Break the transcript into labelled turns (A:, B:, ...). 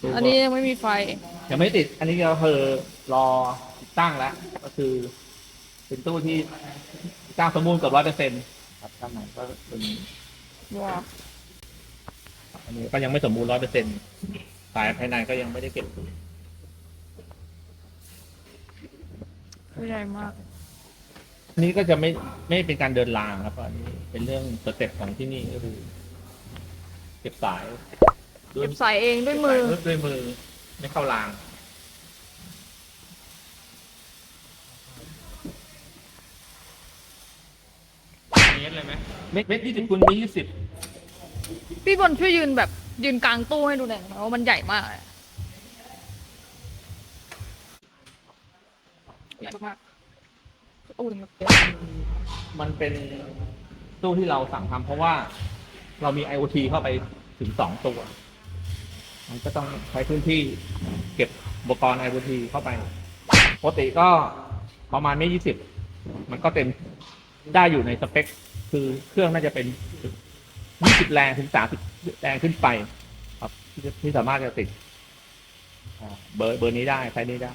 A: ตู้
B: อันนี้ยังไม่มีไฟ
A: ยังไม่ติด อันนี้ก็คือรอติดตั้งแล้ว ก็คือ เป็นตู้ที่สร้างสมบูรณ์เกับร้อยเปอร์เซ็นต์ครับด้านในก็เป็น
B: ว้าว
A: อันนี้ก็ยังไม่สมบูรณ์ร้อยเปอร์เซ็นต์สายภายในก็ยังไม่ได้เก็บ
B: ใหญ่มาก
A: อันนี้ก็จะไม่ไม่เป็นการเดินรางครับ อันนี้เป็นเรื่องสเต็ปของที่นี่ก็คือเก็บสาย ด้วย
B: เก็บใส่เองด้วยมือ
A: เก็บสายด้วยมือ ไม่เข้าราง
C: เมตรเลยไหม
A: เม็ดเม็ดยี่สิบคูณยี่สิบ
B: พี่บอลช่วยยืนแบบยืนกลางตู้ให้ดูหน่อยนะว่ามันใหญ่มากอะใหญ่มากโอ้ยมัน
A: มันเป็นตู้ที่เราสั่งทำเพราะว่าเรามี IoT เข้าไปถึงสองตัว มันก็ต้องใช้พื้นที่เก็บอุปกรณ์ IoT เข้าไปปกติก็ประมาณไม่ยี่สิบมันก็เต็มได้อยู่ในสเปค คือเครื่องน่าจะเป็นยี่สิบแรงถึงสามสิบแรงขึ้นไป ครับที่สามารถจะติดเบอร์เบอร์นี้ได้ไซส์นี้ได้